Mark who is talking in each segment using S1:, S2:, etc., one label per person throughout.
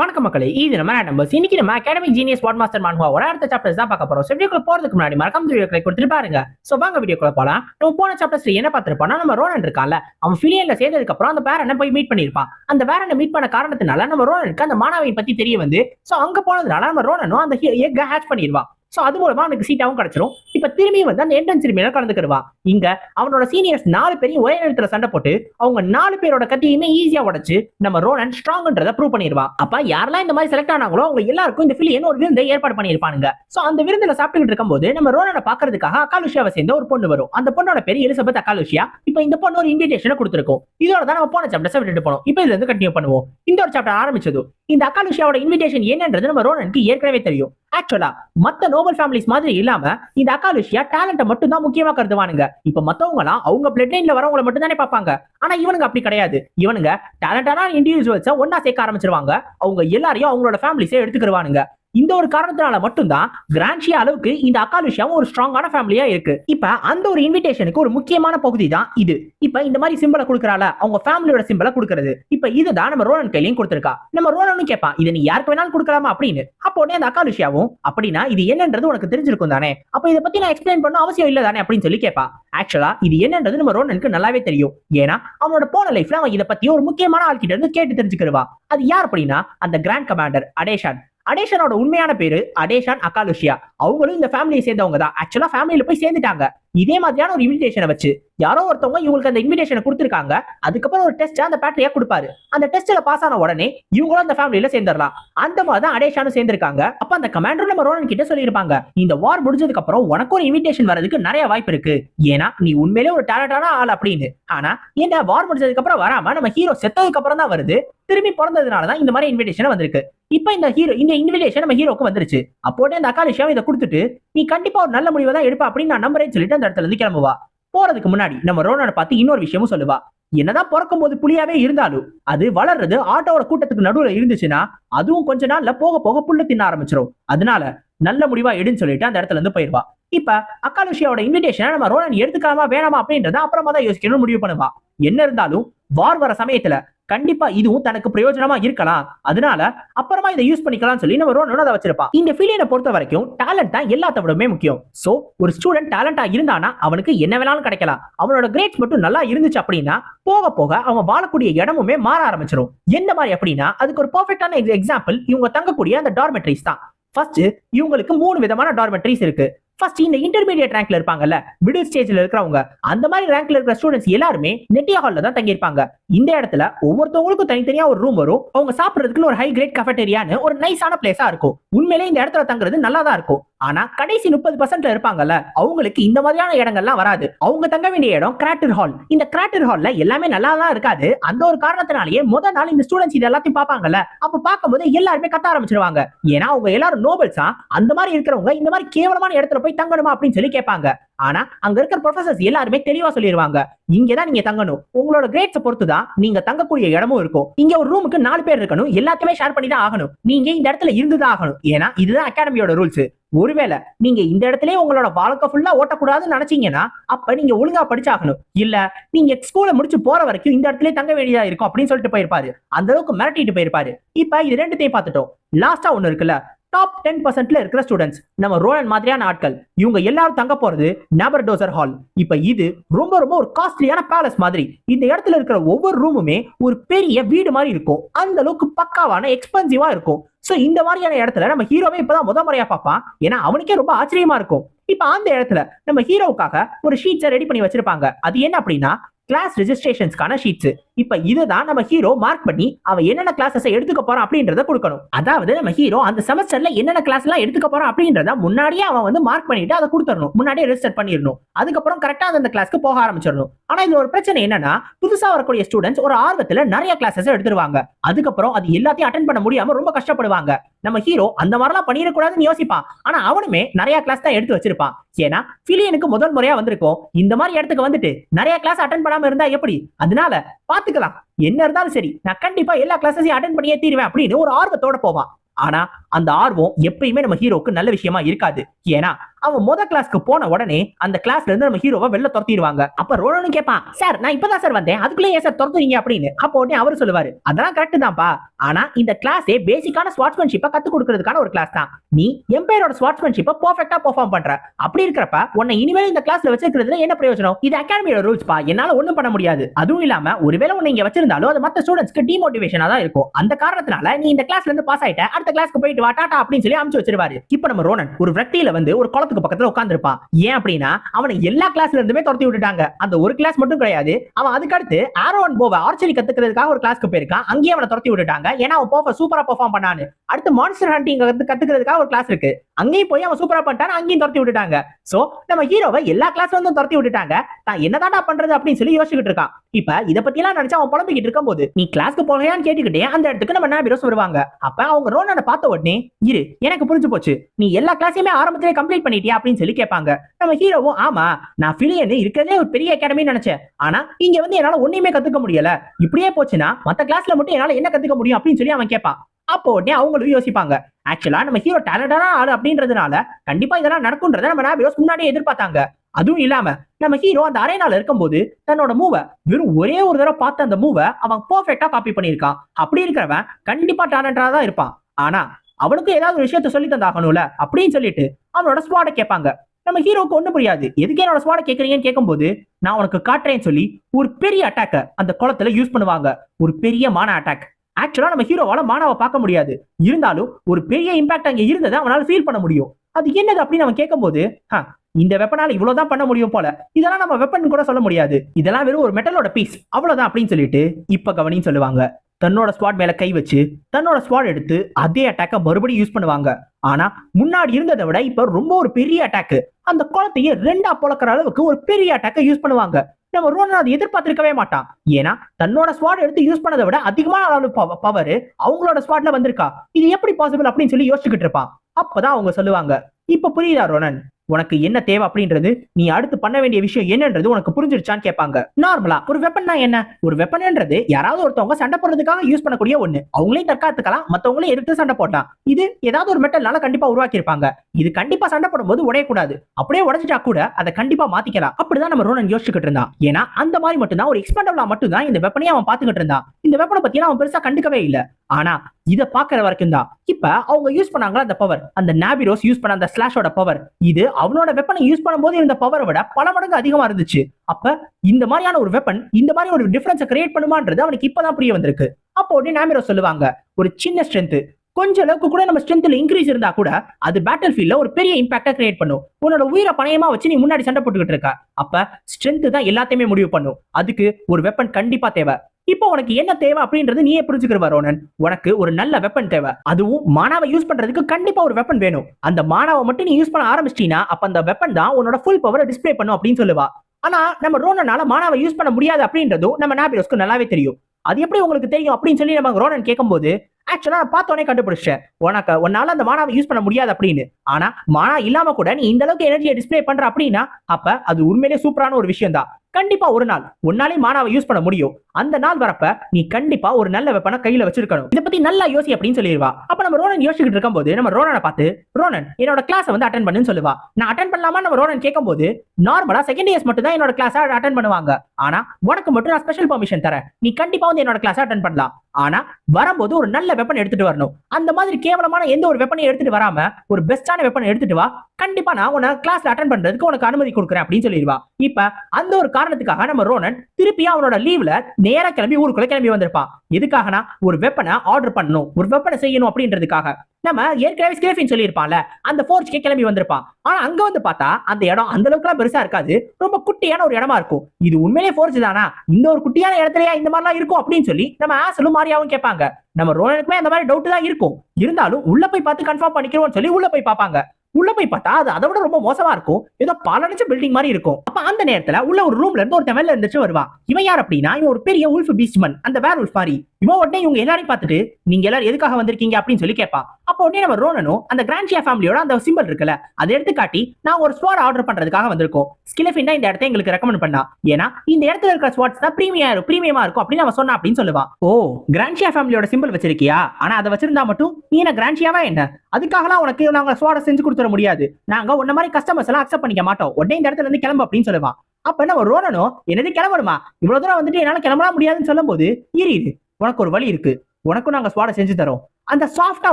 S1: வணக்க மக்களே இது நம்ம நம்பர்ஸ் இன்னைக்கு நம்ம அகாடமிக் ஜீனியஸ் வாட் மாஸ்டர் மான்ஹுவாவோட அடுத்த சாப்டர்ஸ் தான் பார்க்க போறோம். ஸோ வீடியோக்குள்ள போறதுக்கு முன்னாடி மறக்காம வீடியோக்களை கொடுத்துட்டு பாருங்க. ஸோ வாங்க வீடியோக்குள்ள போலாம். நம்ம போன சாப்டர்ஸ்ல என்ன பார்த்திருப்போம்னா நம்ம ரோனன் இருக்கான்ல அவன் ஃபிலியன்ல சேர்ந்ததுக்கு அப்புறம் அந்த பேரனை போய் மீட் பண்ணியிருப்பான். அந்த பேரனை மீட் பண்ண காரணத்தினால நம்ம ரோலனுக்கு அந்த மாணவியின் பத்தி தெரிய வந்து ஸோ அங்க போனதுனால நம்ம ரோனனும் அந்த எக்கை ஹேட்ச் பண்ணிடுவான். ஸோ அது மூலமா அவனுக்கு சீட்டாவும் கிடைச்சிரும். இப்ப திரும்பி வந்து அந்த என்ட்ரன்ஸ் செரிமனியில கலந்துக்கிடுவான் இங்க அவனோட சீனியர்ஸ் நாலு பேரையும் ஒரே நேரத்துல சண்டை போட்டு அவங்க நாலு பேரோட கட்டியுமே ஈஸியா உடைச்சு நம்ம ரோலன் ஸ்ட்ராங்ன்றத ப்ரூவ் பண்ணிடுவான் அப்ப யாரெல்லாம் இந்த மாதிரி செலக்ட் ஆனாங்களோ அவங்க எல்லாருக்கும் இந்த ஃபிலியன் ஒரு விருந்தை ஏற்பாடு பண்ணியிருப்பானுங்க. சோ அந்த விருந்துல சாப்பிட்டுக்கிட்டு இருக்கும்போது நம்ம ரோலனை பாக்குறதுக்காக அக்காலுஷியாவை சேர்ந்த ஒரு பொண்ணு வரும். அந்த பொண்ணோட பேர் எலிசபெத் அக்காலுஷியா இப்போ இந்த பொண்ணு ஒரு இன்விடேஷனை கொடுத்துருக்கோம். இதோட தான் நம்ம போன சாப்டர்ஸை விட்டுட்டு போனோம். இப்போ இதுல இருந்து கண்டினியூ பண்ணுவோம். இந்த ஒரு சாப்டர் ஆரம்பிச்சது இந்த அக்காலுஷியாவோட இன்விடேஷன் என்னன்றது நம்ம ரோனனுக்கு ஏற்கனவே தெரியும். ஆக்சுவலா மத்த நோபல் ஃபேமிலிஸ் மாதிரி இல்லாம இந்த அக்காலுஷியா டேலண்ட்டை மட்டும் தான் முக்கியமா கருதுவானுங்க. இப்ப மத்தவங்க எல்லாம் அவங்க பிளட் லைன்ல வரவங்களை மட்டும் தானே பார்ப்பாங்க. ஆனா இவனுங்க அப்படி கிடையாது. இவனுங்க டேலண்டான இண்டிவிஜுவல்ஸை ஒன்னா சேர்க்க ஆரம்பிச்சிருவாங்க. அவங்க எல்லாரையும் அவங்களோட ஃபேமிலிஸே எடுத்துக்கிடுவானுங்க இந்த ஒரு காரணத்தினால மட்டும்தான் கிராண்ட்ஷியா அளவுக்கு இந்த அக்காலுஷியாவும் ஒரு ஸ்ட்ராங்கான ஃபேமிலியா இருக்கு. இப்ப அந்த ஒரு இன்விடேஷனுக்கு ஒரு முக்கியமான பகுதி தான் இது. இப்ப இந்த மாதிரி சிம்பிளை கொடுக்கறால அவங்க ஃபேமிலியோட சிம்பிளை கொடுக்கறது. இப்ப இதுதான் நம்ம ரோனன் கையிலையும் கொடுத்திருக்கா. நம்ம ரோனனும் கேட்பான் இதை நீ யாருக்கு வேணாலும் கொடுக்கலாமா? அப்படின்னு. அப்போ உடனே அந்த அக்காலுஷியாவும் அப்படின்னா இது என்னன்றது உனக்கு தெரிஞ்சிருக்கும் தானே? அப்ப இதை பத்தி நான் எக்ஸ்பிளைன் பண்ண அவசியம் இல்ல தானே? அப்படின்னு சொல்லி கேட்பா. ஆக்சுவலா இது என்னன்றது நம்ம ரோனனுக்கு நல்லாவே தெரியும். ஏன்னா அவனோட போன லைஃப்ல அவன் இதை பத்தி ஒரு முக்கியமான ஆள்கிட்ட இருந்து கேட்டு தெரிஞ்சுக்கிறவா அது யார் அப்படின்னா அந்த கிராண்ட் கமாண்டர் அடேஷான் அடேஷனோட உண்மையான பேரு அடேஷான் அகாலுஷியா அவங்களும் இந்த ஃபேமிலியை சேர்ந்தவங்க தான். ஆக்சுவலா ஃபேமிலியில போய் சேர்ந்துட்டாங்க. இதே மாதிரியான ஒரு இன்விடேஷனை வச்சு யாரோ ஒருத்தவங்க இவங்களுக்கு அந்த இன்விடேஷனை கொடுத்துருக்காங்க. அதுக்கப்புறம் ஒரு டெஸ்ட் அந்த பேட்டரியா கொடுப்பாரு? அந்த டெஸ்ட்ல பாஸ் ஆன உடனே இவங்களும் அந்த ஃபேமிலியில சேர்ந்துடலாம். அந்த மாதிரி தான் அடேஷானும் சேர்ந்திருக்காங்க. அப்ப அந்த கமாண்டர் நம்ம ரோனன் கிட்ட சொல்லியிருப்பாங்க இந்த வார் முடிஞ்சதுக்கு அப்புறம் உனக்கு ஒரு இன்விடேஷன் வரதுக்கு நிறைய வாய்ப்பு இருக்கு. ஏன்னா நீ உண்மையிலே ஒரு டேலண்டான ஆள் அப்படின்னு. ஆனா என்ன வார் முடிஞ்சதுக்கு அப்புறம் வராம நம்ம ஹீரோ செத்ததுக்கு அப்புறம் தான் வருது. திரும்பி பிறந்ததுனால தான் இந்த மாதிரி இன்விடேஷன் வந்திருக்கு. இப்போ இந்த ஹீரோ இந்த இன்விடேஷன் நம்ம ஹீரோக்கு வந்துருச்சு. அப்போதே அந்த அக்காலிஷியாவை இதை கொடுத்துட்டு நீ கண்டிப்பா ஒரு நல்ல முடிவை தான் எடுப்ப அப்படின்னு நான் நம்புறேன்னு சொல்லிட்டு அந்த இடத்துல இருந்து கிளம்புவா. போறதுக்கு முன்னாடி நம்ம ரோனனை பார்த்து இன்னொரு விஷயமும் சொல்லுவா. என்னதான் பிறக்கும் போது புளியாவே இருந்தாலும் அது வளர்றது ஆட்டோட கூட்டத்துக்கு நடுவுல இருந்துச்சுன்னா அதுவும் கொஞ்ச நாள்ல போக போக புல்லு தின்ன ஆரம்பிச்சிடும் அதனால நல்ல முடிவா எடுன்னு சொல்லிட்டு அந்த இடத்துல இருந்து போயிருவா. இப்ப அக்காலுஷியாவோட இன்விடேஷனை நம்ம ரோலன் எடுத்துக்கலாமா வேணாமா அப்படின்றத அப்புறமா தான் யோசிக்கணும்னு முடிவு பண்ணுவா. என்ன இருந்தாலும் வார் வர சமயத்துல கண்டிப்பா இதுவும் தனக்கு பிரயோஜனமா இருக்கலாம். அதனால அப்புறமா இதை யூஸ் பண்ணிக்கலாம் சொல்லி நம்ம ரோனன் அதை வச்சிருப்பா. இந்த ஃபீலியனை பொறுத்த வரைக்கும் டேலண்ட் தான் எல்லாத்த விடமே முக்கியம். சோ ஒரு ஸ்டூடெண்ட் டேலண்டா இருந்தானா அவனுக்கு என்ன வேணாலும் கிடைக்கலாம். அவனோட கிரேட்ஸ் மட்டும் நல்லா இருந்துச்சு அப்படின்னா போக போக அவன் வாழக்கூடிய இடமுமே மாற ஆரம்பிச்சிடும் எந்த மாதிரி அப்படின்னா அதுக்கு ஒரு பர்ஃபெக்டான எக்ஸாம்பிள் இவங்க தங்கக்கூடிய அந்த டார்மெட்ரிஸ் தான். ஃபர்ஸ்ட் இவங்களுக்கு மூணு விதமான டார்மெட்ரிஸ் இருக்கு. ஃபர்ஸ்ட் இந்த இன்டர்மீடியட் ரேங்க்ல இருப்பாங்கல்ல மிடில் ஸ்டேஜ்ல இருக்கிறவங்க அந்த மாதிரி ரேங்க்ல இருக்கிற ஸ்டூடெண்ட்ஸ் எல்லாருமே நெட்டியா ஹால்ல தான் தங்கியிருப்பாங்க. இந்த இடத்துல ஒவ்வொருத்தவங்களுக்கும் தனித்தனியா ஒரு ரூம் வரும். அவங்க சாப்பிடுறதுக்கு ஒரு ஹை கிரேட் கஃபெட்டேரியான்னு ஒரு நைஸான பிளேஸா இருக்கும். உண்மையிலே இந்த இடத்துல தங்குறது நல்லா தான் இருக்கும். ஆனா கடைசி முப்பது பர்சன்ட்ல இருப்பாங்கல்ல அவங்களுக்கு இந்த மாதிரியான இடங்கள்லாம் வராது. அவங்க தங்க வேண்டிய இடம் கிராட்டர் ஹால் இந்த கிராட்டர் ஹால்ல எல்லாமே நல்லா தான் இருக்காது. அந்த ஒரு காரணத்தினாலேயே முதல் நாள் இந்த ஸ்டூடெண்ட்ஸ் இது எல்லாத்தையும் பார்ப்பாங்கல்ல அப்ப பார்க்கும்போது எல்லாருமே கத்த ஆரம்பிச்சிருவாங்க. ஏன்னா அவங்க எல்லாரும் நோபல்ஸா அந்த மாதிரி இருக்கிறவங்க இந்த மாதிரி கேவலமான இடத்துல போய் தங்கணுமா அப்படின்னு சொல்லி கேட்பாங்க. ஆனா அங்க இருக்கிற ப்ரொஃபசர்ஸ் எல்லாருமே தெளிவா சொல்லிடுவாங்க இங்கதான் நீங்க தங்கணும். உங்களோட கிரேட்ஸ் பொறுத்து தான் நீங்க தங்கக்கூடிய இடமும் இருக்கும். இங்க ஒரு ரூமுக்கு நாலு பேர் இருக்கணும். எல்லாத்தையுமே ஷேர் பண்ணி தான் ஆகணும். நீங்க இந்த இடத்துல இருந்துதான் ஆகணும். ஏன்னா இதுதான் அகாடமியோட ரூல்ஸ் ஒருவேளை நீங்க இந்த இடத்துலயே உங்களோட வாழ்க்கை ஃபுல்லா ஓட்டக்கூடாதுன்னு நினைச்சீங்கன்னா அப்ப நீங்க ஒழுங்கா படிச்சாகணும். இல்ல நீங்க ஸ்கூல முடிச்சு போற வரைக்கும் இந்த இடத்துல தங்க வேண்டியதா இருக்கும் அப்படின்னு சொல்லிட்டு போயிருப்பாரு. அந்த அளவுக்கு மிரட்டிட்டு போயிருப்பாரு. இப்ப இது ரெண்டுத்தையும் பார்த்துட்டோம். லாஸ்டா ஒண்ணு இருக்குல்ல டாப் டென் பர்சன்ட்ல இருக்கிற ஸ்டூடெண்ட்ஸ் நம்ம ரோலன் மாதிரியான ஆட்கள். இவங்க எல்லாரும் தங்க போறது நபர் டோசர் ஹால் இப்ப இது ரொம்ப ரொம்ப ஒரு காஸ்ட்லியான பேலஸ் மாதிரி. இந்த இடத்துல இருக்கிற ஒவ்வொரு ரூமுமே ஒரு பெரிய வீடு மாதிரி இருக்கும். அந்த அளவுக்கு பக்காவான எக்ஸ்பென்சிவா இருக்கும். சோ இந்த மாதிரியான இடத்துல நம்ம ஹீரோவே இப்பதான் முத முறையா பார்ப்பான். ஏன்னா அவனுக்கே ரொம்ப ஆச்சரியமா இருக்கும். இப்ப அந்த இடத்துல நம்ம ஹீரோவுக்காக ஒரு ஷீட்ஸை ரெடி பண்ணி வச்சிருப்பாங்க. அது என்ன அப்படின்னா கிளாஸ் ரெஜிஸ்ட்ரேஷன்ஸ்க்கான ஷீட்ஸ் இப்ப இதுதான் நம்ம ஹீரோ மார்க் பண்ணி அவன் என்னென்ன கிளாஸஸ் எடுத்துக்க போறான் அப்படின்றத கொடுக்கணும். அதாவது நம்ம ஹீரோ அந்த செமஸ்டர்ல என்னென்ன கிளாஸ் எல்லாம் எடுத்துக்க போறான் அப்படின்றத முன்னாடியே அவன் வந்து மார்க் பண்ணிட்டு அதை கொடுத்துடணும். முன்னாடியே ரெஜிஸ்டர் பண்ணிடணும். அதுக்கப்புறம் கரெக்டா அந்த கிளாஸ்க்கு போக ஆரம்பிச்சிடணும். ஆனா இது ஒரு பிரச்சனை என்னன்னா புதுசா வரக்கூடிய ஸ்டூடெண்ட்ஸ் ஒரு ஆர்வத்துல நிறைய கிளாஸஸ் எடுத்துருவாங்க. அதுக்கப்புறம் அது எல்லாத்தையும் அட்டன் பண்ண முடியாம ரொம்ப கஷ்டப்படுவாங்க. நம்ம ஹீரோ அந்த மாதிரிலாம் பண்ணிடக்கூடாதுன்னு யோசிப்பான். ஆனா அவனுமே நிறைய கிளாஸ் தான் எடுத்து வச்சிருப்பான். ஏன்னா பிலியனுக்கு முதல் முறையா வந்திருக்கும். இந்த மாதிரி இடத்துக்கு வந்துட்டு நிறைய கிளாஸ் அட்டன் பண்ணாம இருந்தா எப்படி? அதனால பாத்துக்கலாம் என்ன இருந்தாலும் சரி நான் கண்டிப்பா எல்லா கிளாஸஸையும் அட்டன் பண்ணியே தீருவேன் அப்படின்னு ஒரு ஆர்வத்தோட போவான் ஆனா அந்த ஆர்வம் எப்பயுமே நம்ம ஹீரோக்கு நல்ல விஷயமா இருக்காது. ஏன்னா அவன் முத கிளாஸ்க்கு போன உடனே அந்த கிளாஸ்ல இருந்து நம்ம ஹீரோவை வெளில துரத்திடுவாங்க. அப்ப ரோலனும் கேட்பான் சார் நான் இப்பதான் சார் வந்தேன். அதுக்குள்ளே ஏன் சார் துரத்துறீங்க? அப்படின்னு. அப்போ உடனே அவர் சொல்லுவாரு அதெல்லாம் கரெக்ட் தான்ப்பா. ஆனா இந்த கிளாஸே பேசிக்கான ஸ்வாட்ஸ்மேன்ஷிப்பை கத்து கொடுக்கறதுக்கான ஒரு கிளாஸ் தான். நீ எம்பையரோட ஸ்வாட்ஸ்மேன்ஷிப்பை பர்ஃபெக்டா பெர்ஃபார்ம் பண்ற. அப்படி இருக்கிறப்ப உன்னை இனிமேல் இந்த கிளாஸ்ல வச்சிருக்கிறதுல என்ன பிரயோஜனம்? இது அகாடமியோட ரூல்ஸ் பா என்னால ஒண்ணும் பண்ண முடியாது. அதுவும் இல்லாம ஒருவேளை உன்னை இங்க வச்சிருந்தாலும் அது மத்த ஸ்டூடெண்ட்ஸ்க்கு டிமோட்டிவேஷனா தான் இருக்கும். அந்த காரணத்தினால நீ இந்த கிளாஸ்ல இருந்து பாஸ் ஆயிட்ட. அடுத்த கிளாஸ்க்கு போயிட்டு வா அப்படின்னு சொல்லி அமுச்சு வச்சிருவாரு. இப்போ நம்ம ரோனன் ஒரு விரக்தியில வந்து ஒரு குளத்துக்கு பக்கத்துல உட்காந்துருப்பா ஏன் அப்படின்னா அவனை எல்லா கிளாஸ்ல இருந்துமே துரத்தி விட்டுட்டாங்க. அந்த ஒரு கிளாஸ் மட்டும் கிடையாது. அவன் அதுக்கடுத்து ஆரோ அண்ட் போவ ஆர்ச்சரி கத்துக்கிறதுக்காக ஒரு கிளாஸ்க்கு போயிருக்கான். அங்கேயே அவனை துரத்தி விட்டுட்டாங்க. ஏன்னா அவன் போக சூப்பரா பெர்ஃபார்ம் பண்ணான்னு. அடுத்து மான்ஸ்டர் ஹண்டிங் கத்துக்கிறதுக்காக ஒரு கிளாஸ் இருக்கு. அங்கேயும் போய் அவன் சூப்பரா பண்ணிட்டான் அங்கேயும் துரத்தி விட்டுட்டாங்க. சோ நம்ம ஹீரோவை எல்லா கிளாஸ்ல இருந்தும் துரத்தி விட்டுட்டாங்க. நான் என்னதாடா பண்றது அப்படின்னு சொல்லி யோசிச்சுட்டு இருக்கான். இப்ப இத பத்தி எல்லாம் நினைச்சு அவன் புலம்பிக்கிட்டு இருக்கும்போது நீ கிளாஸ்க்கு போகலையான்னு கேட்டுக்கிட்டே அந்த இடத்துக்கு நம்ம நாபிரோஸ் வருவாங்க? அப்ப அவங்க ரோனனை பார்த்த உடனே இரு எனக்கு புரிஞ்சு போச்சு. நீ எல்லா கிளாஸையுமே ஆரம்பத்திலே கம்ப்ளீட் பண்ணிட்டியா அப்படின்னு சொல்லி கேட்பாங்க. நம்ம ஹீரோவும் ஆமா நான் பிலியன் இருக்கிறதே ஒரு பெரிய அகாடமின்னு நினைச்சேன். ஆனா இங்க வந்து என்னால ஒண்ணுமே கத்துக்க முடியல. இப்படியே போச்சுன்னா மத்த கிளாஸ்ல மட்டும் என்னால என்ன கத்துக்க முடியும் அப்படின்னு சொல்லி அவன் கேட்பான். அப்போ உடனே அவங்களும் யோசிப்பாங்க. ஆக்சுவலா நம்ம ஹீரோ டேலண்டான ஆளு அப்படின்றதுனால கண்டிப்பா இதெல்லாம் நடக்கும்ன்றத நம்ம நாபிரோஸ் முன்னாடியே எதிர்பார்த்தாங்க. அதுவும் இல்லாம நம்ம ஹீரோ அந்த அரைநாள் இருக்கும்போது தன்னோட மூவை வெறும் ஒரே ஒரு தடவை பார்த்த அந்த மூவை அவன் பர்ஃபெக்டா காப்பி பண்ணியிருக்கான். அப்படி இருக்கிறவன் கண்டிப்பா டேலண்டா தான் இருப்பான். ஆனா அவனுக்கு ஏதாவது ஒரு விஷயத்த சொல்லி தந்தாகணும்ல? அப்படின்னு சொல்லிட்டு அவனோட ஸ்வாட கேட்பாங்க. நம்ம ஹீரோக்கு ஒன்றும் புரியாது. எதுக்கு என்னோட ஸ்வாட கேக்குறீங்கன்னு கேட்கும்போது நான் உனக்கு காட்டுறேன்னு சொல்லி ஒரு பெரிய அட்டாக்க அந்த குளத்துல யூஸ் பண்ணுவாங்க. ஒரு பெரிய மான அட்டாக் ஆக்சுவலா நம்ம ஹீரோவால மானாவை பார்க்க முடியாது. இருந்தாலும் ஒரு பெரிய இம்பாக்ட் அங்கே இருந்ததை அவனால ஃபீல் பண்ண முடியும். அது என்னது அப்படின்னு அவன் கேட்கும்போது ஆ இந்த வெப்பனால இவ்வளவுதான் பண்ண முடியும் போல. இதெல்லாம் நம்ம வெப்பன் கூட சொல்ல முடியாது. இதெல்லாம் வெறும் ஒரு மெட்டலோட பீஸ் அவ்வளவுதான் அப்படின்னு சொல்லிட்டு இப்ப கவனின்னு சொல்லுவாங்க. தன்னோட ஸ்குவாட் மேல கை வச்சு தன்னோட ஸ்குவாட் எடுத்து அதே அட்டாக்கை மறுபடியும் யூஸ் பண்ணுவாங்க. ஆனா முன்னாடி இருந்ததை விட இப்ப ரொம்ப ஒரு பெரிய அட்டாக் அந்த குளத்தையே ரெண்டா பொழக்கிற அளவுக்கு ஒரு பெரிய அட்டாக்கை யூஸ் பண்ணுவாங்க. நம்ம ரோனன் அதை எதிர்பார்த்திருக்கவே மாட்டான். ஏன்னா தன்னோட ஸ்வாட் எடுத்து யூஸ் பண்ணதை விட அதிகமான அளவு பவர் அவங்களோட ஸ்வாட்ல வந்திருக்கா. இது எப்படி பாசிபிள் அப்படின்னு சொல்லி யோசிச்சுக்கிட்டு இருப்பான். அப்பதான் அவங்க சொல்லுவாங்க இப்ப புரியுதா ரோனன் உனக்கு என்ன தேவை அப்படின்றது நீ அடுத்து பண்ண வேண்டிய விஷயம் என்னன்றது உனக்கு புரிஞ்சிருச்சான்னு கேட்பாங்க. நார்மலா ஒரு வெப்பன்னா என்ன? ஒரு வெப்பன்ன்றது யாராவது ஒருத்தவங்க சண்டை போடுறதுக்காக யூஸ் பண்ணக்கூடிய ஒண்ணு. அவங்களையும் தற்காத்துக்கலாம் மத்தவங்களையும் எதிர்த்து சண்டை போடலாம். இது ஏதாவது ஒரு மெட்டல்னால கண்டிப்பா உருவாக்கி இருப்பாங்க இது கண்டிப்பா சண்டை போடும்போது உடையக்கூடாது. அப்படியே உடைச்சிட்டா கூட அதை கண்டிப்பா மாத்திக்கலாம். அப்படிதான் நம்ம ரோனன் யோசிச்சுக்கிட்டு இருந்தான். ஏன்னா அந்த மாதிரி மட்டும்தான் ஒரு எக்ஸ்பெண்டபிளா மட்டும்தான் இந்த வெப்பனையை அவன் பாத்துக்கிட்டு இருந்தான். இந்த வெப்பனை பத்தி அவன் பெருசா கண்டுக்கவே இல்லை. ஆனா இதை பாக்குற வரைக்கும் தான். இப்ப அவங்க யூஸ் பண்ணாங்களா அந்த பவர் அந்த நாபிரோஸ் யூஸ் பண்ண அந்த ஸ்லாஷோட பவர் இது அவனோட வெப்பனை யூஸ் பண்ணும்போது இருந்த பவரை விட பல மடங்கு அதிகமா இருந்துச்சு. அப்ப இந்த மாதிரியான ஒரு வெப்பன் இந்த மாதிரி ஒரு டிஃபரன்ஸை கிரியேட் பண்ணுமான்றது அவனுக்கு இப்பதான் புரிய வந்திருக்கு. அப்போ உடனே நாமிரோஸ் சொல்லுவாங்க ஒரு சின்ன ஸ்ட்ரென்த் கொஞ்ச அளவுக்கு கூட நம்ம ஸ்ட்ரென்த்ல இன்க்ரீஸ் இருந்தா கூட அது பேட்டில் ஃபீல்ட்ல ஒரு பெரிய இம்பாக்டா கிரியேட் பண்ணும். உன்னோட உயிரை பணையமா வச்சு நீ முன்னாடி சண்டை போட்டுக்கிட்டு இருக்க. அப்ப ஸ்ட்ரென்த் தான் எல்லாத்தையுமே முடிவு பண்ணும். அதுக்கு ஒரு வெப்பன் கண்டிப்பா தேவை. இப்போ உனக்கு என்ன தேவை அப்படின்றது நீயே புரிஞ்சுக்கிற ரோனன் உனக்கு ஒரு நல்ல வெப்பன் தேவை. அதுவும் மானாவை யூஸ் பண்றதுக்கு கண்டிப்பா ஒரு வெப்பன் வேணும். அந்த மானாவை மட்டும் நீ யூஸ் பண்ண ஆரம்பிச்சிட்டீங்கன்னா அப்ப அந்த வெப்பன் தான் உன்னோட ஃபுல் பவரை டிஸ்ப்ளே பண்ணும் அப்படின்னு சொல்லுவா. ஆனா நம்ம ரோனனால மானாவை யூஸ் பண்ண முடியாது அப்படின்றதும் நம்ம நாபிரோஸ்க்கு நல்லாவே தெரியும். அது எப்படி உங்களுக்கு தெரியும் அப்படின்னு சொல்லி நம்ம ரோனன் கேட்கும்போது ஆக்சுவலா நான் பார்த்தோன்னே கண்டுபிடிச்சேன் உனக்கு உன்னால அந்த மானாவை யூஸ் பண்ண முடியாது அப்படின்னு. ஆனா மானா இல்லாம கூட நீ இந்த அளவுக்கு எனர்ஜியை டிஸ்ப்ளே பண்ற அப்படின்னா அப்ப அது உண்மையிலேயே சூப்பரான ஒரு விஷயம் தான் கண்டிப்பா ஒரு நாள் உன்னாலே மானாவை யூஸ் பண்ண முடியும். அந்த நாள் வரப்ப நீ கண்டிப்பா ஒரு நல்ல வெப்பனை கையில வச்சிருக்கணும். இதை பத்தி நல்லா யோசி அப்படின்னு சொல்லிடுவா. அப்ப நம்ம ரோனன் யோசிச்சுட்டு இருக்கும்போது நம்ம ரோனனை பார்த்து ரோனன் என்னோட கிளாஸ் வந்து அட்டன் பண்ணுன்னு சொல்லுவா. நான் அட்டன் பண்ணலாமா? நம்ம ரோனன் கேட்கும்போது நார்மலா செகண்ட் இயர்ஸ் மட்டும் தான் என்னோட கிளாஸ் அட்டன் பண்ணுவாங்க. ஆனா உனக்கு மட்டும் நான் ஸ்பெஷல் பெர்மிஷன் தரேன். நீ கண்டிப்பா வந்து என்னோட கிளாஸ் அட்டன் பண்ணலாம். ஆனா வரும்போது ஒரு நல்ல வெப்பன் எடுத்துட்டு வரணும். அந்த மாதிரி கேவலமான எந்த ஒரு வெப்பனையும் எடுத்துட்டு வராம ஒரு பெஸ்டான வெப்பனை எடுத்துட்டு வா. கண்டிப்பா நான் உன கிளாஸ்ல அட்டன் பண்றதுக்கு உனக்கு அனுமதி கொடுக்குறேன் அப்படின்னு சொல்லிடுவா. இப்ப அந்த ஒரு காரணத்துக்காக நம்ம ரோனன் திருப்பி அவனோட லீவ்ல நேரா கிளம்பி ஊருக்குள்ள கிளம்பி வந்திருப்பான் எதுக்காகனா ஒரு வெப்பனை ஆர்டர் பண்ணணும். ஒரு வெப்பனை செய்யணும் அப்படின்றதுக்காக. நம்ம ஏற்கனவே ஸ்கேஃபின் சொல்லியிருப்பான்ல அந்த ஃபோர்ஸ்க்கே கிளம்பி வந்திருப்பான். ஆனா அங்க வந்து பார்த்தா அந்த இடம் அந்த அளவுக்குலாம் பெருசா இருக்காது. ரொம்ப குட்டியான ஒரு இடமா இருக்கும். இது உண்மையிலேயே ஃபோர்ஜ் தானா? இந்த ஒரு குட்டியான இடத்துலயா இந்த மாதிரிலாம் இருக்கும் அப்படின்னு சொல்லி நம்ம ஆசலும் மாரியாவும் கேட்பாங்க. நம்ம ரோனனுக்குமே அந்த மாதிரி டவுட் தான் இருக்கும். இருந்தாலும் உள்ள போய் பார்த்து கன்ஃபார்ம் பண்ணிக்கிறோம்னு சொல்லி உள்ள போய் பார்ப்பாங்க. உள்ள போய் பார்த்தா அது அதை விட ரொம்ப மோசமா இருக்கும். ஏதோ பலனிச்ச பில்டிங் மாதிரி இருக்கும். அப்ப அந்த நேரத்துல உள்ள ஒரு ரூம்ல இருந்து ஒருத்தன் வெளில இருந்துச்சு வருவா இவன் யார் அப்படின்னா இவன் ஒரு பெரிய உல்ஃப் பீஸ்ட்மன் அந்த வேர் உல்ஃப் மாதிரி. இவன் உடனே இவங்க எல்லாரையும் பார்த்துட்டு நீங்க எல்லாரும் எதுக்காக வந்திருக்கீங்க? அப்படின்னு சொல்லி கேட்பா அப்போ உடனே நம்ம ரோனனும் அந்த கிராண்ட்ஷியா ஃபேமிலியோட அந்த சிம்பிள் இருக்குல்ல அதை எடுத்து காட்டி நான் ஒரு ஸ்வாட் ஆர்டர் பண்றதுக்காக வந்திருக்கோம். ஸ்கிலஃபின் தான் இந்த இடத்த எங்களுக்கு ரெக்கமெண்ட் பண்ணா. ஏன்னா இந்த இடத்துல இருக்கிற ஸ்வாட்ஸ் தான் பிரீமியம் பிரீமியமா இருக்கும் அப்படின்னு அவன் சொன்னா அப்படின்னு சொல்லுவா ஓ கிராண்ட்ஷியா ஃபேமிலியோட சிம்பிள் வச்சிருக்கியா? ஆனா அதை வச்சிருந்தா மட்டும் நீ என்ன கிராண்ட்ஷியாவா என்ன? அதுக்காகலாம் உனக்கு நாங்க ஸ்வாட செஞ்சு கொடுத்துட முடியாது. நாங்க உன்ன மாதிரி கஸ்டமர்ஸ் எல்லாம் அக்செப்ட் பண்ணிக்க மாட்டோம். உடனே இந்த இடத்துல இருந்து கிளம்பு அப்படின்னு சொல்லுவான். அப்ப நம்ம ரோனனோ என்னது கிளம்பணுமா? இவ்வளவு தூரம் வந்துட்டு என்னால கிளம்பலாம் முடியாதுன்னு சொல்லும் போது இரு. உனக்கு ஒரு வழி இருக்கு. உனக்கும் நாங்க ஸ்வாட செஞ்சு தரோம். அந்த சாஃப்டா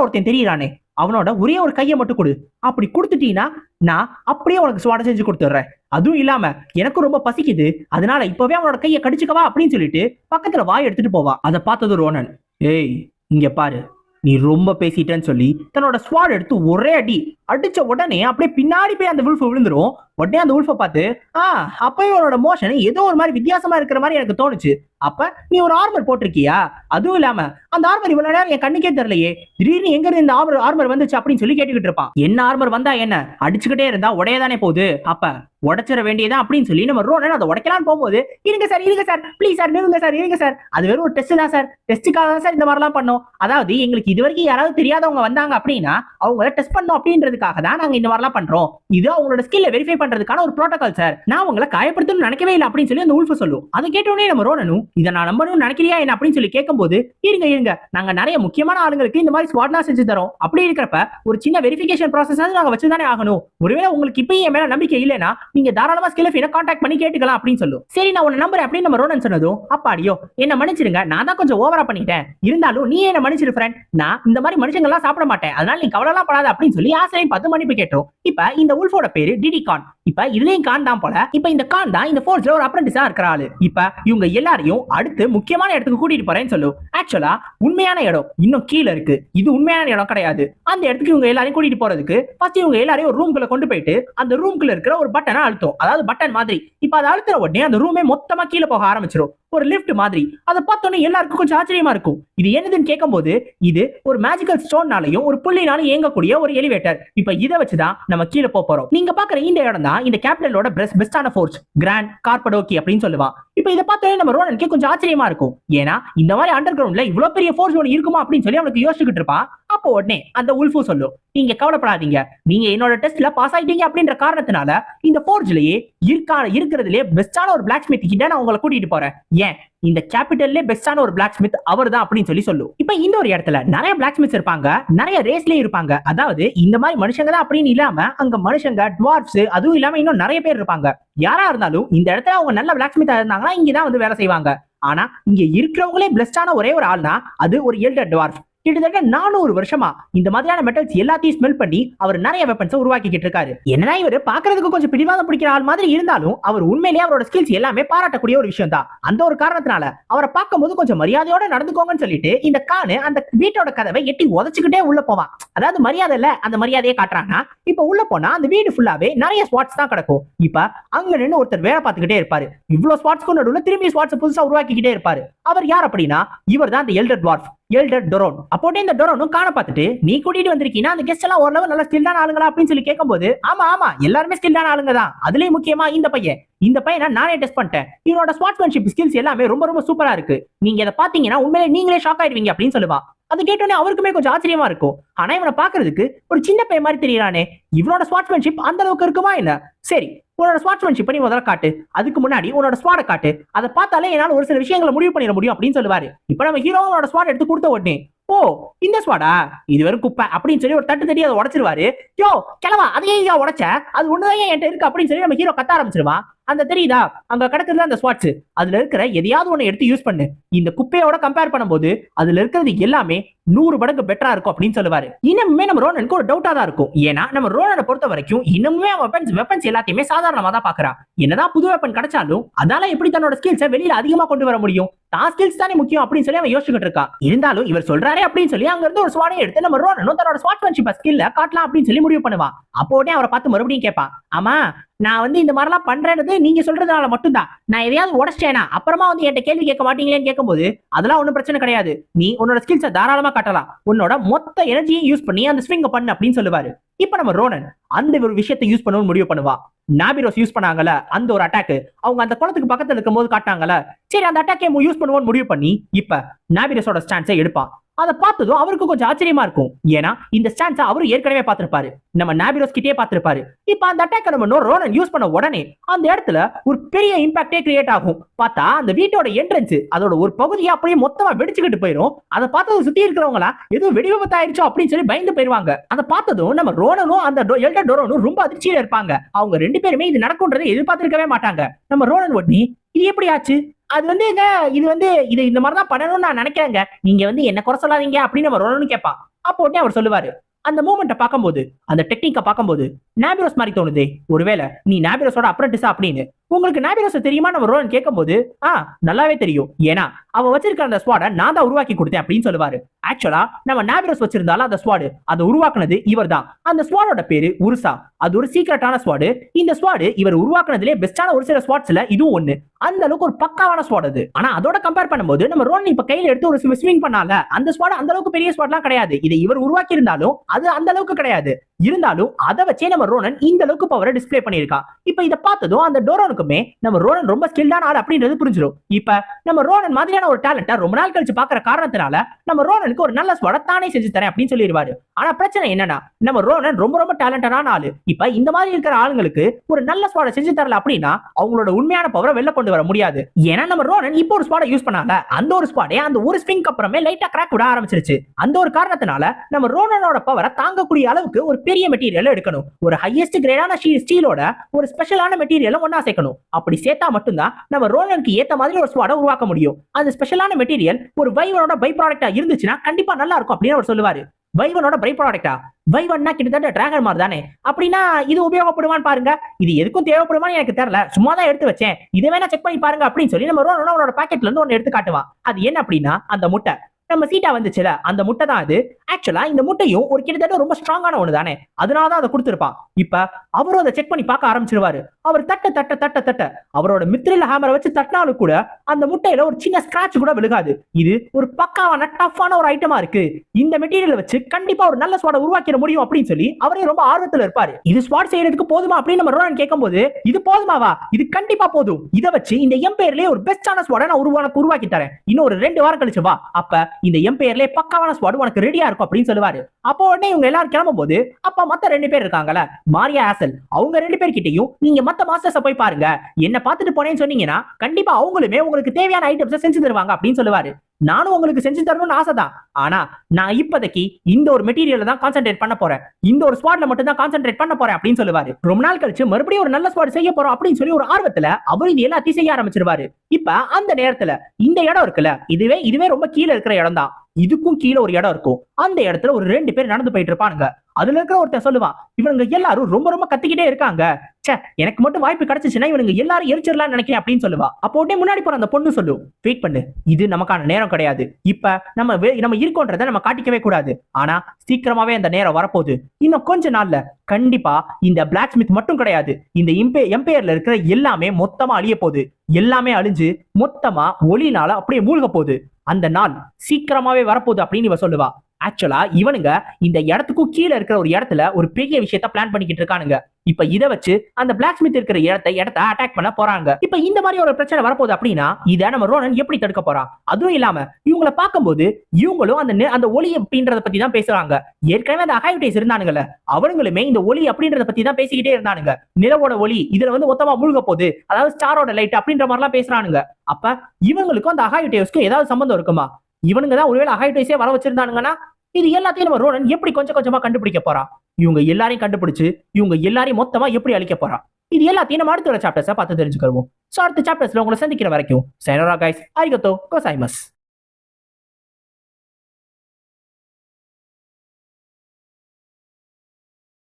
S1: ஒருத்தன் தெரியறானே அவனோட ஒரே ஒரு கையை மட்டும் கொடு. அப்படி கொடுத்துட்டீங்கன்னா நான் அப்படியே உனக்கு சுவாட செஞ்சு கொடுத்துட்றேன். அதுவும் இல்லாம எனக்கும் ரொம்ப பசிக்குது. அதனால இப்பவே அவனோட கையை கடிச்சுக்கவா அப்படின்னு சொல்லிட்டு பக்கத்துல வாய் எடுத்துட்டு போவா. அதை பார்த்தது ரோனன். ஏய் இங்க பாரு. நீ ரொம்ப பேசிட்டேன்னு சொல்லி தன்னோட ஸ்வாட் எடுத்து ஒரே அடி அடிச்ச உடனே அப்படியே பின்னாடி போய் அந்த உல்ஃப் விழுந்துரும். உடனே அந்த உல்ஃபை பார்த்து ஆ அப்பயும் உன்னோட மோஷன் ஏதோ ஒரு மாதிரி வித்தியாசமா இருக்கிற மாதிரி எனக்கு தோணுச்சு. அப்ப நீ ஒரு ஆர்மர் போட்டிருக்கியா? அதுவும் இல்லாம அந்த ஆர்மர் இவ்வளவு நேரம் என் கண்ணுக்கே தெரியலையே. திடீர்னு எங்க இருந்து இந்த ஆர்மர் ஆர்மர் வந்துச்சு அப்படின்னு சொல்லி கேட்டுக்கிட்டு இருப்பான். என்ன ஆர்மர் வந்தா என்ன? அடிச்சுக்கிட்டே இருந்தா உடையதானே போகுது. அப்ப உடைச்சிட வேண்டியதான் அப்படின்னு சொல்லி நம்ம ரோனன் அதை உடைக்கலாம்னு போகும்போது இருங்க சார் இருங்க சார் ப்ளீஸ் சார் நிறுங்க சார் இருங்க சார் அது வெறும் ஒரு டெஸ்ட் தான் சார் டெஸ்ட்டுக்காக தான் சார் இந்த மாதிரிலாம் பண்ணோம். அதாவது எங்களுக்கு இது வரைக்கும் யாராவது தெரியாதவங்க வந்தாங்க அப்படின்னா அவங்கள டெஸ்ட் பண்ணோம் அப்படின்றதுக்காக தான் நாங்க இந்த மாதிரிலாம் பண்றோம். இது அவங்களோட ஸ்கில்ல வெரிஃபை பண்றதுக்கான ஒரு ப்ரோட்டோகால் சார் நான் உங்களை காயப்படுத்தணும்னு நினைக்கவே இல்லை அப்படின்னு சொல்லி அந்த உல்ஃபு சொல்லும். அதை கேட்டோடனே நம்ம ரோடனும் இதை நான் நம்பணும்னு நினைக்கிறியா என்ன அப்படின்னு சொல்லி கேட்கும்போது இருங்க இருங்க. நாங்க நிறைய முக்கியமான ஆளுங்களுக்கு இந்த மாதிரி ஸ்வாட்லாம் செஞ்சு தரோம். அப்படி இருக்கிறப்ப ஒரு சின்ன வெரிஃபிகேஷன் ப்ராசஸ் நாங்க வச்சுதானே ஆகணும். ஒருவேளை உங்களுக்கு இப்பயும் என் மேல நம்பிக்கை இல்லைன்னா நீங்க தாராளமா என்ன காண்டாக்ட் பண்ணி கேட்டுக்கலாம் அப்படின்னு சொல்லும். சரி நான் உன்னை நம்பர் அப்படின்னு நம்ம ரோனன் சொன்னதும் அப்பாடியோ என்ன மன்னிச்சிருங்க. நான் தான் கொஞ்சம் ஓவரா பண்ணிட்டேன். இருந்தாலும் நீ என்ன மன்னிச்சிரு ஃப்ரெண்ட் நான் இந்த மாதிரி மனுஷங்கள்லாம் சாப்பிட மாட்டேன். அதனால நீ கவலைலாம் படாத அப்படின்னு சொல்லி ஆசிரியம் பார்த்து மன்னிப்பு கேட்டோம். இப்ப இந்த உல்ஃபோட பேரு டிடி கான் இப்ப இதுலயும் கான் தான் போல. இப்ப இந்த கான் தான் இந்த ஃபோர்ஸ்ல ஒரு அப்ரண்டிஸா இருக்கிற ஆளு. இப்ப இவங்க எல்லாரையும் அடுத்து முக்கியமான இடத்துக்கு கூட்டிட்டு போறேன்னு சொல்லு. ஆக்சுவலா உண்மையான இடம் இன்னும் கீழே இருக்கு. இது உண்மையான இடம் கிடையாது. அந்த இடத்துக்கு இவங்க எல்லாரையும் கூட்டிட்டு போறதுக்கு ஃபர்ஸ்ட் இவங்க எல்லாரையும் ஒரு ரூம்குள்ள கொண்டு போயிட்டு அந்த ரூம்குள்ள இருக்கிற ஒரு பட்டனை அழுத்தும். அதாவது பட்டன் மாதிரி. இப்ப அதை அழுத்துற உடனே அந்த ரூமே மொத்தமா கீழே போக ஆரம்பிச்சிடும் ஒரு லிஃப்ட் மாதிரி. அதை பார்த்தோன்னே எல்லாருக்கும் கொஞ்சம் ஆச்சரியமா இருக்கும். இது என்னதுன்னு கேட்கும்போது இது ஒரு மேஜிக்கல் ஸ்டோன்னாலையும் ஒரு புள்ளினாலும் இயங்கக்கூடிய ஒரு எலிவேட்டர் இப்ப இதை வச்சுதான் நம்ம கீழே போறோம். நீங்க பாக்குற இந்த இடம் தான் இந்த கேபிட்டலோட பெஸ்டான ஃபோர்ஸ் கிராண்ட் கார்படோக்கி அப்படின்னு சொல்லுவான். இப்ப இதை பார்த்தோன்னே நம்ம ரோனனுக்கு கொஞ்சம் ஆச்சரியமா இருக்கும். ஏன்னா இந்த மாதிரி அண்டர் கிரவுண்ட்ல இவ்வளவு பெரிய ஃபோர்ஸ் ஒன்று இருக்குமா அப்படின்னு சொல்லி அவனுக்கு யோசிச்சுக்கிட்டு இருப்பான். அப்போ உடனே அந்த உல்ஃபு சொல்லும் நீங்க கவலைப்படாதீங்க. நீங்க என்னோட டெஸ்ட்ல பாஸ் ஆயிட்டீங்க அப்படின்ற காரணத்தினால இந்த ஃபோர்ஜ்லயே இருக்கா இருக்கிறதுலயே பெஸ்டான ஒரு பிளாக் ஸ்மித் கிட்ட நான் உங்களை கூட்டிட்டு போறேன். ஏன்? இந்த கேபிட்டல்லே பெஸ்டான ஒரு பிளாக் ஸ்மித் அவர் தான் அப்படின்னு சொல்லி சொல்லும். இப்ப இந்த ஒரு இடத்துல நிறைய பிளாக் ஸ்மித்ஸ் இருப்பாங்க நிறைய ரேஸ்லயும் இருப்பாங்க. அதாவது இந்த மாதிரி மனுஷங்க தான் அப்படின்னு இல்லாம அங்க மனுஷங்க டுவார்ப்ஸ் அதுவும் இல்லாம இன்னும் நிறைய பேர் இருப்பாங்க. யாரா இருந்தாலும் இந்த இடத்துல அவங்க நல்ல பிளாக் ஸ்மித்தா இருந்தாங்கன்னா இங்கதான் வந்து வேலை செய்வாங்க. ஆனா இங்க இருக்கிறவங்களே பிளஸ்டான ஒரே ஒரு ஆள்னா அது ஒரு எல்டர் டுவார்ஃப் கிட்டத்தட்ட நானூறு வருஷமா இந்த மாதிரியான மெட்டல்ஸ் எல்லாத்தையும் ஸ்மெல் பண்ணி அவர் நிறைய வெப்பன்ஸை உருவாக்கிக்கிட்டு இருக்காரு. என்னன்னா இவர் பாக்குறதுக்கு கொஞ்சம் பிடிவாதம் பிடிக்கிற ஆள் மாதிரி இருந்தாலும் அவர் உண்மையிலேயே அவரோட ஸ்கில்ஸ் எல்லாமே பாராட்டக்கூடிய ஒரு விஷயம் தான். அந்த ஒரு காரணத்தினால அவரை பார்க்கும்போது கொஞ்சம் மரியாதையோட நடந்துக்கோங்கன்னு சொல்லிட்டு இந்த கானு அந்த வீட்டோட கதவை எட்டி உதச்சுக்கிட்டே உள்ள போவான். அதாவது மரியாதை இல்ல அந்த மரியாதையை காட்டுறாங்கன்னா இப்ப உள்ள போனா அந்த வீடு ஃபுல்லாவே நிறைய ஸ்பாட்ஸ் தான் கிடக்கும். இப்ப அங்க நின்று ஒருத்தர் வேலை பார்த்துக்கிட்டே இருப்பாரு. இவ்வளவு ஸ்பாட்ஸ்க்கு நடுவில் திரும்பி ஸ்பாட்ஸ் புதுசா உருவாக்கிக்கிட்டே இருப்பாரு. அவர் யார் அப்படின்னா இவர் தான் அந்த எல்டர் டுவார்ஃப் எல்டர் டொரோன் அப்போட்டே இந்த டொரோனும் காண பார்த்துட்டு நீ கூட்டிட்டு வந்திருக்கீங்கன்னா அந்த கெஸ்ட் எல்லாம் ஓரளவு நல்ல ஸ்கில்டான ஆளுங்களா? அப்படின்னு சொல்லி கேட்கும்போது ஆமா ஆமா எல்லாருமே ஸ்கில்டான ஆளுங்க தான். அதுலயும் முக்கியமா இந்த பையன். இந்த பையனை நானே டெஸ்ட் பண்ணிட்டேன். இவனோட ஸ்பாட்ஸ்மேன்ஷிப் ஸ்கில்ஸ் எல்லாமே ரொம்ப ரொம்ப சூப்பரா இருக்கு. நீங்க இதை பாத்தீங்கன்னா உண்மையிலே நீங்களே ஷாக் ஆயிடுவீங்க அப்படின்னு சொல்லுவா. அது கேட்டோன்னே அவருக்குமே கொஞ்சம் ஆச்சரியமா இருக்கும். ஆனா இவனை பாக்குறதுக்கு ஒரு சின்ன பையன் மாதிரி தெரியறானே. இவனோட ஸ்பாட்ஸ்மேன்ஷிப் அந்த அளவுக்கு இருக்குமா என்ன? சரி உன்னோட ஸ்பாட்ஸ்மேன்ஷிப் நீ முதல்ல காட்டு. அதுக்கு முன்னாடி உன்னோட ஸ்வாட காட்டு. அதை பார்த்தாலே என்னால ஒரு சில விஷயங்களை முடிவு பண்ணிட முடியும் அப்படின்னு சொல்லுவாரு. இப்ப நம்ம ஹீரோவோட ஸ்வாட் எடுத்து கொடுத்த உடனே ஓ இந்த ஸ்வாடா இது வெறும் குப்பை அப்படின்னு சொல்லி ஒரு தட்டு தட்டி அதை உடச்சிருவாரு. யோ கிளவா அதையே ஏன் உடச்ச? அது ஒண்ணுதான் ஏன் என்கிட்ட இருக்கு? அப்படின்னு சொல்லி நம்ம ஹீரோ கத்த ஆரம்பிச்சிருவான் அந்த தெரியுதா? அங்க கிடக்குறது அந்த ஸ்வாட்ஸ் அதுல இருக்கிற எதையாவது ஒண்ணு எடுத்து யூஸ் பண்ணு. இந்த குப்பையோட கம்பேர் பண்ணும்போது அதுல இருக்கிறது எல்லாமே நூறு மடங்கு பெட்டரா இருக்கும் அப்படின்னு சொல்லுவாரு. இன்னுமே நம்ம ரோனனுக்கு ஒரு டவுட்டா தான் இருக்கும். ஏன்னா நம்ம ரோனனை பொறுத்த வரைக்கும் இன்னுமே வெப்பன்ஸ் வெப்பன்ஸ் எல்லாத்தையுமே சாதாரணமா தான் பாக்குறான் என்னதான் புது வெப்பன் கிடைச்சாலும் அதால எப்படி தன்னோட ஸ்கில்ஸை வெளியில அதிகமா கொண்டு வர முடியும்? தான் ஸ்கில்ஸ் தானே முக்கியம் அப்படின்னு சொல்லி அவன் யோசிச்சுட்டு இருக்கா இருந்தாலும் இவர் சொல்றாரு அப்படின்னு சொல்லி அங்க இருந்து ஒரு ஸ்வாடையை எடுத்து நம்ம ரோனனும் தன்னோட ஸ்வாட்மேன்ஷிப் ஸ்கில்ல காட்டலாம் அப்படின்னு சொல்லி முடிவு பண்ணுவான். அப்போ உடனே அவரை பார்த்து மறுபடியும் கேட்பா ஆமா நான் வந்து இந்த மாதிரிலாம் பண்றது நீங்க சொல்றதுனால மட்டும்தான். நான் எதையாவது உடச்சிட்டேனா அப்புறமா வந்து என்கிட்ட கேள்வி கேட்க மாட்டீங்களேன்னு கேட்கும்போது அதெல்லாம் ஒன்றும் பிரச்சனை கிடையாது. நீ உன்னோட ஸ்கில்ஸை தாராளமா கட்டலாம். உன்னோட மொத்த எனர்ஜியும் யூஸ் பண்ணி அந்த ஸ்விங்க பண்ணு அப்படின்னு சொல்லுவாரு. இப்ப நம்ம ரோனன் அந்த ஒரு விஷயத்தை யூஸ் பண்ணணும்னு முடிவு பண்ணுவா. நாபிரோஸ் யூஸ் பண்ணாங்கல்ல அந்த ஒரு அட்டாக் அவங்க அந்த குளத்துக்கு பக்கத்துல இருக்கும்போது காட்டாங்கல்ல சரி அந்த அட்டாக்கை யூஸ் பண்ணுவோம்னு முடிவு பண்ணி இப்ப நாபிரோஸோட ஸ்டான்ஸை எடுப்பான். அதை பார்த்ததும் அவருக்கு கொஞ்சம் ஆச்சரியமா இருக்கும். ஏன்னா இந்த ஸ்டான்ஸை அவரு ஏற்கனவே பார்த்திருப்பாரு. நம்ம நாபிரோஸ் கிட்டே பார்த்திருப்பாரு. இப்ப அந்த அட்டாக் நம்ம ரோனன் யூஸ் பண்ண உடனே அந்த இடத்துல ஒரு பெரிய இம்பாக்டே கிரியேட் ஆகும். பார்த்தா அந்த வீட்டோட என்ட்ரன்ஸ் அதோட ஒரு பகுதியை அப்படியே மொத்தமா வெடிச்சுக்கிட்டு போயிடும் அதை பார்த்ததும் சுத்தி இருக்கிறவங்களா ஏதோ வெடி விபத்து ஆயிடுச்சோ அப்படின்னு சொல்லி பயந்து போயிருவாங்க. அதை பார்த்ததும் நம்ம ரோனனும் அந்த டோ- எல்டர் டோரோனும் ரொம்ப அதிர்ச்சியில இருப்பாங்க. அவங்க ரெண்டு பேருமே இது நடக்கும்ன்றதை எதிர்பார்த்திருக்கவே மாட்டாங்க. நம்ம ரோனன் ஒட்டி இது எப்படி ஆச்சு? அது வந்து எங்க இது வந்து இது இந்த மாதிரி தான் பண்ணணும்னு நான் நினைக்கிறேங்க. நீங்க வந்து என்ன குறை சொல்லாதீங்க அப்படின்னு நம்ம ரோனன் கேட்பான். அப்போ உடனே அவர் சொல்லுவாரு. அந்த மூமெண்ட்டை பார்க்கும்போது அந்த டெக்னிக்கை பார்க்கும்போது நாபிரோஸ் மாதிரி தோணுதே. ஒருவேளை நீ நாபிரோஸோட அப்ரண்டிஸா அப்படின்னு. உங்களுக்கு நாபிரோஸ் தெரியுமா? நம்ம ரோலன் கேட்கும்போது ஆ நல்லாவே தெரியும். ஏன்னா அவ வச்சிருக்க அந்த ஸ்வாட நான் தான் உருவாக்கி கொடுத்தேன் அப்படின்னு சொல்லுவாரு. ஆக்சுவலா நம்ம நாபிரோஸ் வச்சிருந்தாலும் அந்த ஸ்வாடு அதை உருவாக்குனது இவர் தான். அந்த ஸ்வாடோட பேரு உருசா. அது ஒரு சீக்கிரட்டான ஸ்வாடு இந்த ஸ்வாடு இவர் உருவாக்குனதுலே பெஸ்டான ஒரு சில ஸ்வாட்ஸ்ல இதுவும் ஒண்ணு. அந்த அளவுக்கு ஒரு பக்காவான ஸ்வாட் அது. ஆனா அதோட கம்பேர் பண்ணும்போது நம்ம ரோலன் இப்ப கையில எடுத்து ஒரு ஸ்விங் பண்ணால அந்த ஸ்வாட் அந்த அளவுக்கு பெரிய ஸ்வாட்லாம் கிடையாது. இதை இவர் உருவாக்கி இருந்தாலும் அது அந்த அளவுக்கு கிடையாது. இருந்தாலும் அதை வச்சே நம்ம ரோனன் இந்த அளவுக்கு பவரை டிஸ்பிளே பண்ணியிருக்கா. இப்ப இதை பார்த்ததும் அந்த டோரோனுக்குமே நம்ம ரோனன் ரொம்ப ஸ்கில்டான ஆள் அப்படின்றது புரிஞ்சிடும் இப்ப நம்ம ரோனன் மாதிரியான ஒரு டேலண்டா ரொம்ப நாள் கழிச்சு பாக்குற காரணத்தினால நம்ம ரோனனுக்கு ஒரு நல்ல ஸ்வட தானே செஞ்சு தரேன் அப்படின்னு சொல்லிடுவாரு. ஆனா பிரச்சனை என்னன்னா நம்ம ரோனன் ரொம்ப ரொம்ப டேலண்டடான ஆளு. இப்ப இந்த மாதிரி இருக்கிற ஆளுங்களுக்கு ஒரு நல்ல ஸ்வாட செஞ்சு தரல அப்படின்னா அவங்களோட உண்மையான பவரை வெளில கொண்டு வர முடியாது. ஏன்னா நம்ம ரோனன் இப்போ ஒரு ஸ்பாட யூஸ் பண்ணால அந்த ஒரு ஸ்பாடே அந்த ஒரு ஸ்விங்க்கு அப்புறமே லைட்டா கிராக் விட ஆரம்பிச்சிருச்சு. அந்த ஒரு காரணத்தினால நம்ம ரோனனோட பவரை தாங்கக்கூடிய அளவுக்கு ஒரு பெரிய மெட்டீரியல் எடுக்கணும். ஒரு ஹையஸ்ட் கிரேடான ஸ்டீலோட ஒரு ஸ்பெஷலான மெட்டீரியலை ஒன்னா சேர்க்கணும். அப்படி சேர்த்தா மட்டும்தான் நம்ம ரோலனுக்கு ஏத்த மாதிரி ஒரு ஸ்வாட உருவாக்க முடியும். அந்த ஸ்பெஷலான மெட்டீரியல் ஒரு வைவனோட பை ப்ராடக்டா இருந்துச்சுன்னா கண்டிப்பா நல்லா இருக்கும் அப்படின்னு அவர் சொல்லுவாரு. வைவனோட பை ப்ராடக்டா வைவன்னா கிட்டத்தட்ட டிராகன் மாதிரி தானே அப்படின்னா இது உபயோகப்படுவான்னு பாருங்க. இது எதுக்கும் தேவைப்படுமான்னு எனக்கு தெரியல. சும்மா தான் எடுத்து வச்சேன். இதை வேணா செக் பண்ணி பாருங்க அப்படின்னு சொல்லி நம்ம ரோனன் அவனோட பாக்கெட்ல இருந்து ஒன்று எடுத்து காட்டுவான். அது என்ன அப்படின்னா அந்த முட்டை. நம்ம சீட்டா வந்துச்சுல அந்த முட்டை தான் அது. ஆக்சுவலா இந்த முட்டையும் ஒரு கிட்டத்தட்ட ரொம்ப ஸ்ட்ராங்கான ஒண்ணு தானே அதனால தான் அதை கொடுத்துருப்பான் இப்ப அவரும் அதை செக் பண்ணி பார்க்க ஆரம்பிச்சிருவாரு. அவர் தட்ட தட்ட தட்ட தட்ட. அவரோட மித்திரில ஹேமரை வச்சு தட்டினாலும் கூட அந்த முட்டையில ஒரு சின்ன ஸ்கிராட்ச் கூட விழுகாது. இது ஒரு பக்காவான டஃப்பான ஒரு ஐட்டமா இருக்கு. இந்த மெட்டீரியல் வச்சு கண்டிப்பா ஒரு நல்ல ஸ்வாட உருவாக்கிட முடியும் அப்படின்னு சொல்லி அவரே ரொம்ப ஆர்வத்துல இருப்பாரு. இது ஸ்வாட் செய்யறதுக்கு போதுமா அப்படின்னு நம்ம ரோனன் கேட்கும்போது இது போதுமாவா? இது கண்டிப்பா போதும். இதை வச்சு இந்த எம்பையர்லயே ஒரு பெஸ்டான ஸ்வாட நான் உருவான உருவாக்கி தரேன். இன்னும் ஒரு ரெண்டு வாரம் கழிச்சு வா. அப்ப இந்த எம்பையர்லயே பக்காவான ஸ்வாட் உனக்கு ரெடியா இருக்கும் அப்படின்னு சொல்லுவாரு. அப்போ உடனே இவங்க எல்லாரும் கிளம்பும் போது அப்ப மத்த ரெண்டு பேர் இருக்காங்கல்ல மாரியா ஆசல் அவங்க ரெண்டு பேர்கிட்டயும் நீங்க மத்த மாஸ்டர்ஸ போய் பாருங்க. என்ன பார்த்துட்டு போனேன்னு சொன்னீங்கன்னா கண்டிப்பா அவங்களுமே உங்களுக்கு தேவையான ஐட்டம்ஸை செஞ்சு தருவாங்க அப்படின்னு சொல்லுவாரு. நானும் உங்களுக்கு செஞ்சு தரணும்னு ஆசைதான். ஆனா நான் இப்போதைக்கு இந்த ஒரு மெட்டீரியல தான் கான்சென்ட்ரேட் பண்ண போறேன். இந்த ஒரு ஸ்பாட்ல மட்டும் தான் கான்சென்ட்ரேட் பண்ண போறேன் அப்படின்னு சொல்லுவாரு. ரொம்ப நாள் கழிச்சு மறுபடியும் ஒரு நல்ல ஸ்பாட் செய்ய போறோம் அப்படின்னு சொல்லி ஒரு ஆர்வத்துல அவர் இது எல்லாத்தையும் செய்ய ஆரம்பிச்சிருவாரு. இப்ப அந்த நேரத்துல இந்த இடம் இருக்குல்ல இதுவே இதுவே ரொம்ப கீழே இருக்கிற இடம் தான். இதுக்கும் கீழே ஒரு இடம் இருக்கும். அந்த இடத்துல ஒரு ரெண்டு பேர் நடந்து போயிட்டு இருப்பானுங்க. அதுல இருக்கிற ஒருத்தன் சொல்லுவான் இவனுங்க எல்லாரும் ரொம்ப ரொம்ப கத்திக்கிட்டே இருக்காங்க. ச்சே எனக்கு மட்டும் வாய்ப்பு கிடைச்சிச்சுன்னா இவனுங்க எல்லாரும் எரிச்சிடலாம்னு நினைக்கிறேன் அப்படின்னு சொல்லுவா. அப்போ உடனே முன்னாடி போற அந்த பொண்ணு சொல்லும் வெயிட் பண்ணு இது நமக்கான நேரம் கிடையாது. இப்ப நம்ம நம்ம இருக்கோன்றதை நம்ம காட்டிக்கவே கூடாது. ஆனா சீக்கிரமாவே அந்த நேரம் வரப்போகுது. இன்னும் கொஞ்ச நாள்ல கண்டிப்பா இந்த பிளாக் ஸ்மித் மட்டும் கிடையாது. இந்த இம்பே எம்பையர்ல இருக்கிற எல்லாமே மொத்தமா அழிய போகுது. எல்லாமே அழிஞ்சு மொத்தமா ஒளினால அப்படியே மூழ்க போகுது. அந்த நாள் சீக்கிரமாவே வரப்போகுது அப்படின்னு இவ சொல்லுவா. ஆக்சுவலா இவனுங்க இந்த இடத்துக்கும் கீழே இருக்கிற ஒரு இடத்துல ஒரு பெரிய விஷயத்த பிளான் பண்ணிக்கிட்டு இருக்கானுங்க. இப்ப இதை வச்சு அந்த பிளாக் ஸ்மித் இருக்கிற இடத்த இடத்த அட்டாக் பண்ண போறாங்க. இப்ப இந்த மாதிரி ஒரு பிரச்சனை வரப்போகுது அப்படின்னா இதை நம்ம ரோனன் எப்படி தடுக்க போறான்? அதுவும் இல்லாம இவங்கள பார்க்கும்போது இவங்களும் அந்த அந்த ஒளி அப்படின்றத பத்தி தான் பேசுறாங்க. ஏற்கனவே அந்த அகாய்டேஸ் இருந்தானுங்கல்ல அவனுங்களுமே இந்த ஒளி அப்படின்றத பத்தி தான் பேசிக்கிட்டே இருந்தானுங்க. நிலவோட ஒளி இதுல வந்து மொத்தமா மூழ்க போகுது. அதாவது ஸ்டாரோட லைட் அப்படின்ற மாதிரிலாம் பேசுறானுங்க. அப்ப இவங்களுக்கும் அந்த அகாய்டேஸ்க்கும் ஏதாவது சம்பந்தம் இருக்குமா? இவனுங்க தான் ஒருவேளை அகாய்டேஸே வர வச்சிருந்தானுங்கன்னா இது எல்லாத்தையும் நம்ம ரோனன் எப்படி கொஞ்சம் கொஞ்சமா கண்டுபிடிக்க போறா? இவங்க எல்லாரையும் கண்டுபிடிச்சு இவங்க எல்லாரையும் மொத்தமா எப்படி அழிக்க போறா? இது எல்லாத்தையும் நம்ம அடுத்த சாப்டர்ஸை பார்த்து தெரிஞ்சுக்கிறோம் ஸோ அடுத்த சாப்டர்ஸ்ல உங்களை சந்திக்கிற வரைக்கும் சைனரா கைஸ் ஆரிகத்தோ கோசாய்மஸ்